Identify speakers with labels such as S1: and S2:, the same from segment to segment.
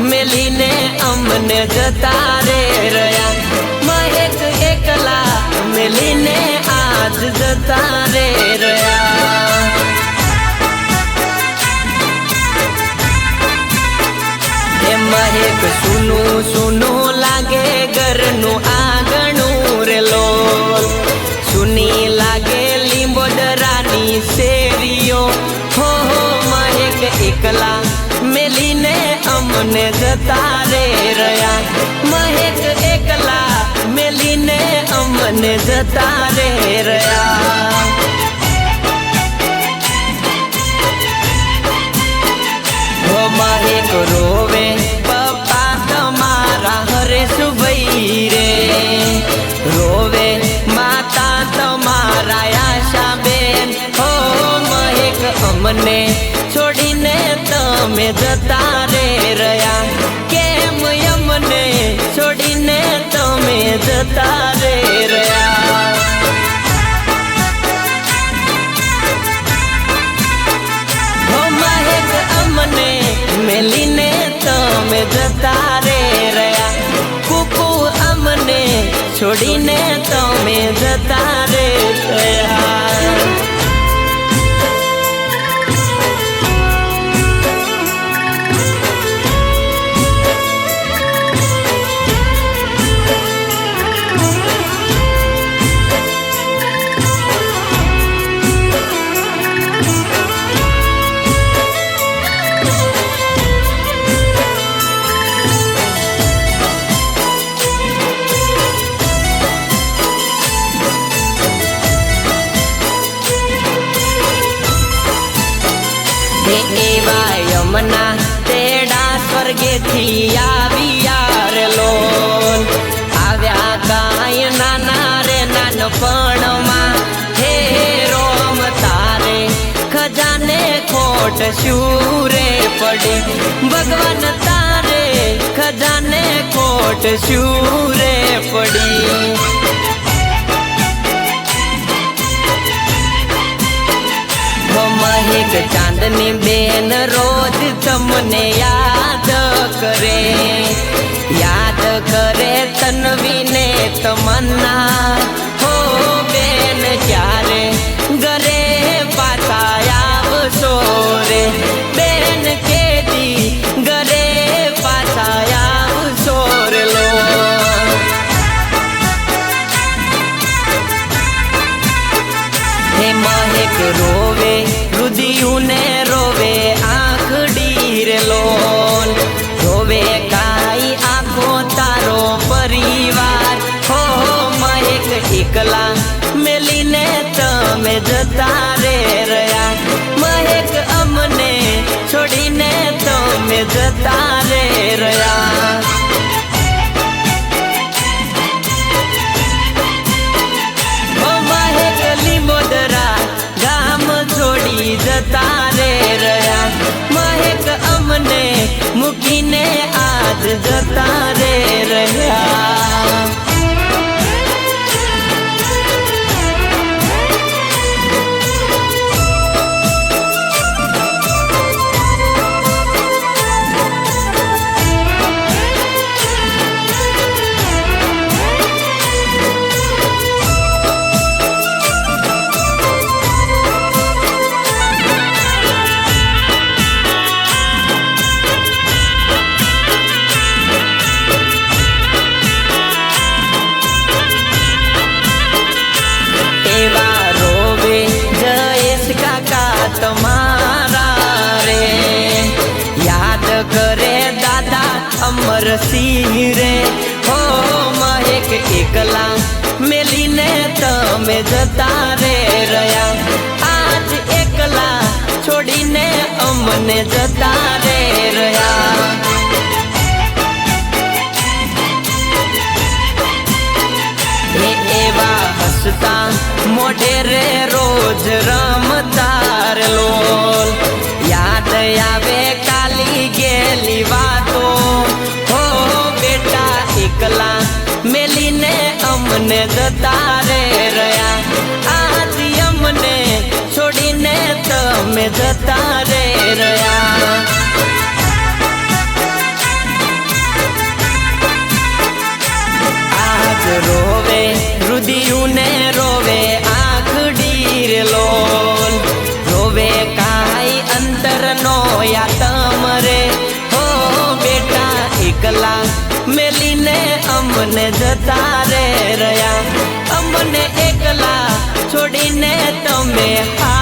S1: મેલીને અમને જતા રે રહ્યા. મહેક એકલા મેલીને આજ જતા રે રહ્યા મહેક સુનું સુનું લાગે ઘરનું આગણું રે લોલ સુની લાગે લીંબોડરાની શેરીઓ. હો હો, મહેક એકલા અમને જતા રે રહ્યા મહેક એકલા મેલીને અમને જતા રે રહ્યા મહેક રોવે પપ્પા તમારા હરેશભાઈ રે રોવે માતા તમારા આશાબેન હો મહેક અમને છોડીને તમે જતા રે રહ્યા તમે જતા રે રહ્યા અમને મેલીને તમે જતા રે રહ્યા કુકુ અમને છોડીને તમે જતા રે રહ્યા યમના તેડા સ્વર્ગેથી આવ્યા રે લોલ આવ્યા કાય નાના રે નાનપણમાં. હે રોમ તારે, ખજાને ખોટ શૂરે પડી. ભગવાન તારે, ખજાને ખોટ શું ચાંદની બેન રોજ તમને યાદ તમે જતા રે રહ્યા. મહેક અમને છોડીને તમે જતા રે રહ્યા. કરે દાદા અમર સિંહ રે. હો મહેક એકલા મેલીને તમે જતા રે રહ્યા. આજ એકલા છોડીને અમને જતા રે રહ્યા. એવા હસતા મોઢે રે રોજ રમતા અમને જતા રે રહ્યા. આજ અમને છોડીને તમે જતા રે રહ્યા. આજ રોવે, રુદિયુને રોવે, આંખ ડીર રોવે કાઈ અંતર નો યા તમરે હો બેટા, એકલા મેલીને અમને જતા છોડીને તમે હાલ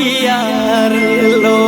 S1: cambiarlo.